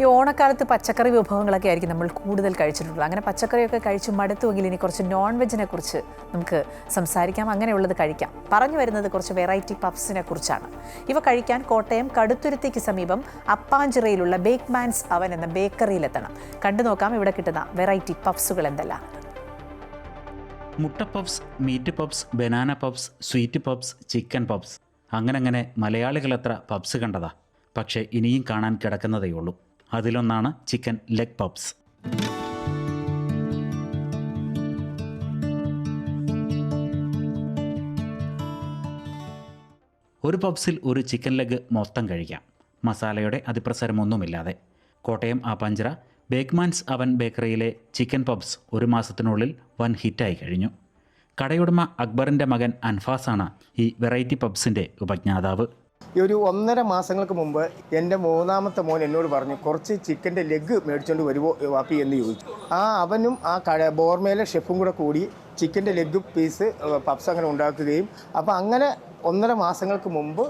ഈ ഓണക്കാലത്ത് പച്ചക്കറി വിഭവങ്ങളൊക്കെ ആയിരിക്കും നമ്മൾ കൂടുതൽ കഴിച്ചിട്ടുള്ളത്. അങ്ങനെ പച്ചക്കറിയൊക്കെ കഴിച്ച് മടുത്തുവെങ്കിൽ ഇനി കുറച്ച് നോൺ വെജിനെ കുറിച്ച് നമുക്ക് സംസാരിക്കാം. അങ്ങനെയുള്ളത് കഴിക്കാം. പറഞ്ഞു വരുന്നത് കുറച്ച് വെറൈറ്റി പഫ്സിനെ കുറിച്ചാണ്. ഇവ കഴിക്കാൻ കോട്ടയം കടുത്തുരുത്തിക്ക് സമീപം അപ്പാഞ്ചിറയിലുള്ള ബേക്ക് മാൻസ് അവൻ എന്ന ബേക്കറിയിലെത്തണം. കണ്ടു നോക്കാം ഇവിടെ കിട്ടുന്ന വെറൈറ്റി പഫ്സുകൾ എന്തെല്ലാം. മുട്ട puffs meat puffs banana puffs sweet puffs chicken puffs അങ്ങനെ അങ്ങനെ മലയാളികൾ എത്ര പഫ്സ് കണ്ടതാ. പക്ഷേ ഇനിയും കാണാൻ കിടക്കുന്നതേ ഉള്ളൂ അതിലൊന്നാണ് ചിക്കൻ ലെഗ് പബ്സ്. ഒരു പബ്സിൽ ഒരു ചിക്കൻ ലെഗ് മൊത്തം കഴിക്കാം. മസാലയുടെ അതിപ്രസരമൊന്നുമില്ലാതെ. കോട്ടയം ആപ്പാഞ്ചിറ ബേക്ക്മാൻസ് അവൻ ബേക്കറിയിലെ ചിക്കൻ പബ്സ് ഒരു മാസത്തിനുള്ളിൽ വൻ ഹിറ്റായി കഴിഞ്ഞു. കടയുടമ അക്ബറിന്റെ മകൻ അൻഫാസാണ് ഈ വെറൈറ്റി പബ്സിന്റെ ഉപജ്ഞാതാവ്. ഈ ഒരു ഒന്നര മാസങ്ങൾക്ക് മുമ്പ് എന്റെ മൂന്നാമത്തെ മോൻ എന്നോട് പറഞ്ഞു കുറച്ച് ചിക്കന്റെ ലെഗ് മേടിച്ചുകൊണ്ട് വരുമോ വാപ്പി? എന്ന് ചോദിച്ചു. ആ അവനും ആ കട ബോർമയിലെ ഷെഫും കൂടെ കൂടി ചിക്കന്റെ ലെഗ് പീസ് പപ്സ് അങ്ങനെ ഉണ്ടാക്കുകയും അപ്പോൾ അങ്ങനെ ഒന്നര മാസങ്ങൾക്ക് മുമ്പ്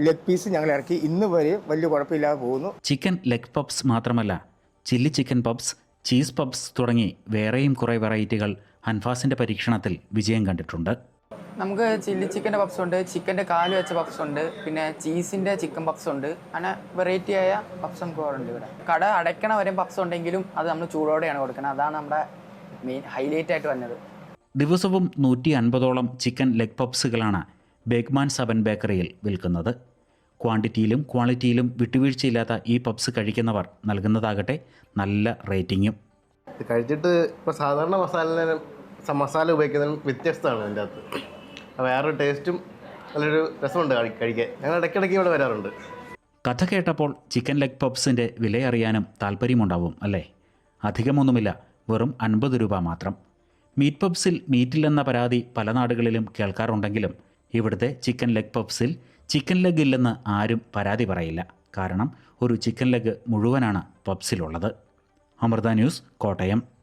ലെഗ് പീസ് ഞങ്ങൾ ഇറക്കി. ഇന്ന് വരെ വലിയ കുഴപ്പമില്ലാതെ പോകുന്നു. ചിക്കൻ ലെഗ് പപ്സ് മാത്രമല്ല chilli chicken puffs cheese puffs തുടങ്ങി വേറെയും കുറേ വെറൈറ്റികൾ അൻഫാസിന്റെ പരീക്ഷണത്തിൽ വിജയം കണ്ടിട്ടുണ്ട്. നമുക്ക് ചില്ലി ചിക്കന്റെ പപ്സ് ഉണ്ട് ചിക്കന്റെ കാൽ വെച്ച പപ്സ് ഉണ്ട് പിന്നെ ചീസിന്റെ ചിക്കൻ പപ്സ് ഉണ്ട്. അങ്ങനെ വെറൈറ്റി ആയ പപ്സ് നമുക്ക് അവിടെ ഉണ്ട് ഇവിടെ. കട അടയ്ക്കണ വരെ പപ്സ് ഉണ്ടെങ്കിലും അത് നമ്മൾ ചൂടോടെയാണ് കൊടുക്കുന്നത് അതാണ് നമ്മുടെ മെയിൻ ഹൈലൈറ്റ് ആയിട്ട് വന്നത്. ദിവസവും നൂറ്റി അൻപതോളം ചിക്കൻ ലെഗ് പപ്സുകളാണ് ബേഗ്മാൻ സബൻ ബേക്കറിയിൽ വിൽക്കുന്നത്. ക്വാണ്ടിറ്റിയിലും ക്വാളിറ്റിയിലും വിട്ടുവീഴ്ചയില്ലാത്ത ഈ പബ്സ് കഴിക്കുന്നവർ നൽകുന്നതാകട്ടെ നല്ല റേറ്റിങ്ങും ഇത് കഴിച്ചിട്ട് ഇപ്പോൾ സാധാരണ മസാല മസാല ഉപയോഗിക്കുന്നതിനും വ്യത്യസ്തമാണ് അതിന്റെ അകത്ത്. വേറൊരു ടേസ്റ്റും നല്ലൊരു രസമുണ്ട് കഴി- കഴിക്കാൻ. ഞങ്ങൾ ഇടയ്ക്കിടയ്ക്ക് ഇവിടെ വരാറുണ്ട്. കഥ കേട്ടപ്പോൾ ചിക്കൻ ലെഗ് പബ്സിന്റെ വിലയറിയാനും താല്പര്യമുണ്ടാവും അല്ലേ? അധികമൊന്നുമില്ല വെറും അൻപത് രൂപ മാത്രം. മീറ്റ് പബ്സിൽ മീറ്റില്ലെന്ന പരാതി പല നാടുകളിലും കേൾക്കാറുണ്ടെങ്കിലും ഇവിടുത്തെ ചിക്കൻ ലെഗ് പപ്സിൽ ചിക്കൻ ലെഗ് ഇല്ലെന്ന് ആരും പരാതി പറയില്ല. കാരണം ഒരു ചിക്കൻ ലെഗ് മുഴുവനാണ് പബ്സിലുള്ളത് അമൃത ന്യൂസ് കോട്ടയം.